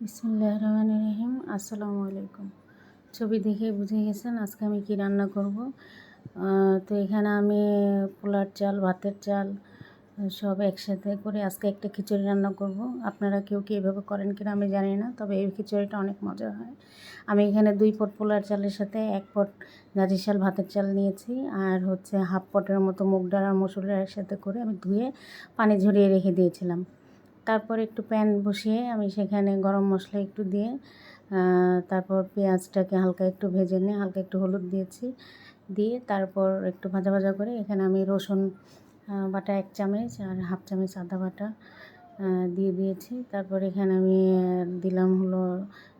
বিসমুল্লাহ রহমান রহিম। আসসালামু আলাইকুম। ছবি দেখে বুঝে গেছেন আজকে আমি কি রান্না করব। তো এখানে আমি পোলার চাল, ভাতের চাল, সব একসাথে করে আজকে একটা খিচুড়ি রান্না করব। আপনারা কেউ কি এভাবে করেন কিনা আমি জানি না, তবে এই খিচুড়িটা অনেক মজা হয়। আমি এখানে দুই পট পোলার চালের সাথে এক পট গাজি চাল, ভাতের চাল নিয়েছি, আর হচ্ছে হাফ পটের মতো মুগ ডাল আর মসুরের একসাথে করে আমি ধুয়ে পানি ঝরিয়ে রেখে দিয়েছিলাম। তারপর একটু প্যান বসিয়ে আমি সেখানে গরম মশলা একটু দিয়ে তারপর পেঁয়াজটাকে হালকা একটু ভেজে নিয়ে হালকা একটু হলুদ দিয়েছি, দিয়ে তারপর একটু ভাজা ভাজা করে এখানে আমি রসুন বাটা এক চামচ আর হাফ চামচ আদা বাটা দিয়ে দিয়েছি। তারপর এখানে আমি দিলাম হলো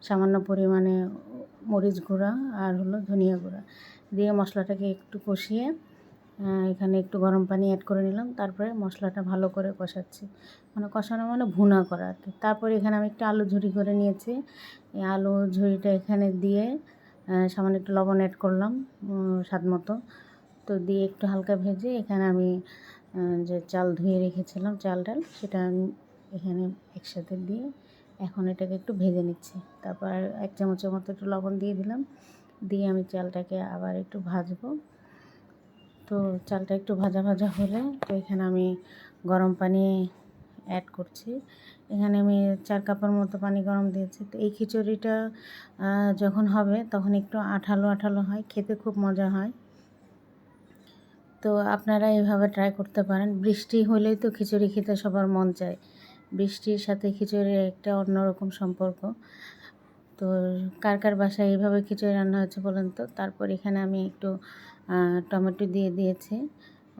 সামান্য পরিমাণে মরিচ গুঁড়া আর হলো ধনিয়া গুঁড়া, দিয়ে মশলাটাকে একটু কষিয়ে এখানে একটু গরম পানি অ্যাড করে নিলাম, তারপরে মশলাটা ভালো করে কষাচ্ছি। মানে কষানো মানে ভুনা করা আর কি। তারপরে এখানে আমি একটু আলু ঝুড়ি করে নিয়েছি। এই আলু ঝুরিটা এখানে দিয়ে সামান্য একটু লবণ অ্যাড করলাম স্বাদ মতো। তো দিয়ে একটু হালকা ভেজে এখানে আমি যে চাল ধুয়ে রেখেছিলাম, চাল ডাল, সেটা আমি এখানে একসাথে দিয়ে এখন এটাকে একটু ভেজে নিচ্ছি। তারপর এক চামচের মতো একটু লবণ দিয়ে দিলাম। দিয়ে আমি চালটাকে আবার একটু ভাজবো। তো চালটা একটু ভাজা ভাজা হলে, তো এখানে আমি গরম পানি অ্যাড করছি। এখানে আমি চার কাপের মতো পানি গরম দিয়েছি। তো এই খিচুড়িটা যখন হবে তখন একটু আঠালো আঠালো হয়, খেতে খুব মজা হয়। তো আপনারা এভাবে ট্রাই করতে পারেন। বৃষ্টি হলেই তো খিচুড়ি খেতে সবার মন চায়। বৃষ্টির সাথে খিচুড়ির একটা অন্যরকম সম্পর্ক। তো কার কার বাসায় এইভাবে খিচুড়ি রান্না হয়েছে বলেন তো? তারপর এখানে আমি একটু টমেটো দিয়ে দিয়েছে।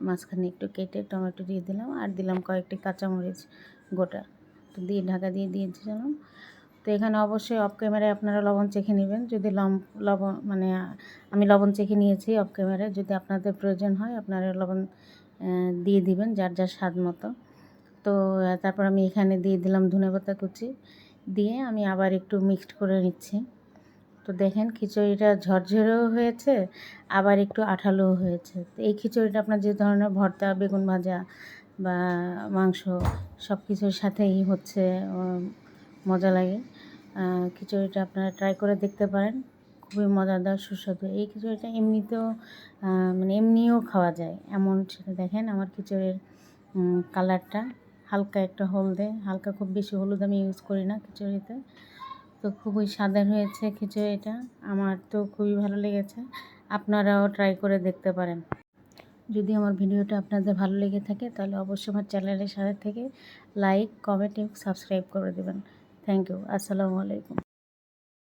মাঝখানে একটু কেটে টমেটো দিয়ে দিলাম আর দিলাম কয়েকটি কাঁচামরিচ গোটা। তো দিয়ে ঢাকা দিয়ে দিয়েছিলাম তো এখানে অবশ্যই অফ ক্যামেরায় আপনারা লবণ চেখে নেবেন। যদি লম, লবণ মানে আমি লবণ চেখে নিয়েছি অফ ক্যামেরায় যদি আপনাদের প্রয়োজন হয়, আপনারা লবণ দিয়ে দিবেন যার যার স্বাদ মতো। তো, তারপর আমি এখানে দিয়ে দিলাম ধনেপাতা কুচি। দিয়ে আমি আবার একটু মিক্সড করে নিচ্ছি। তো দেখেন খিচুড়িটা ঝরঝরেও হয়েছে, আবার একটু আঠালোও হয়েছে। তো এই খিচুড়িটা আপনার যে ধরনের ভর্তা, বেগুন ভাজা বা মাংস সব কিছুর সাথেই হচ্ছে মজা লাগে। খিচুড়িটা আপনারা ট্রাই করে দেখতে পারেন, খুবই মজাদার, সুস্বাদু। এই খিচুড়িটা এমনিতেও মানে এমনিও খাওয়া যায়। এমন সেটা দেখেন আমার খিচুড়ির কালারটা হালকা একটা হলদে, হালকা খুব বেশি হলুদ আমি ইউজ করি না খিচুড়িতে। তো খুবই স্বাদের হয়েছে খিচুড়িটা আমার তো খুবই ভালো লেগেছে। আপনারাও ট্রাই করে দেখতে পারেন। যদি আমার ভিডিওটা আপনাদের ভালো লেগে থাকে, তাহলে অবশ্যই আমার চ্যানেলের সাথে থেকে লাইক কমেন্ট এবং সাবস্ক্রাইব করে দেবেন। থ্যাংক ইউ আসসালামু আলাইকুম।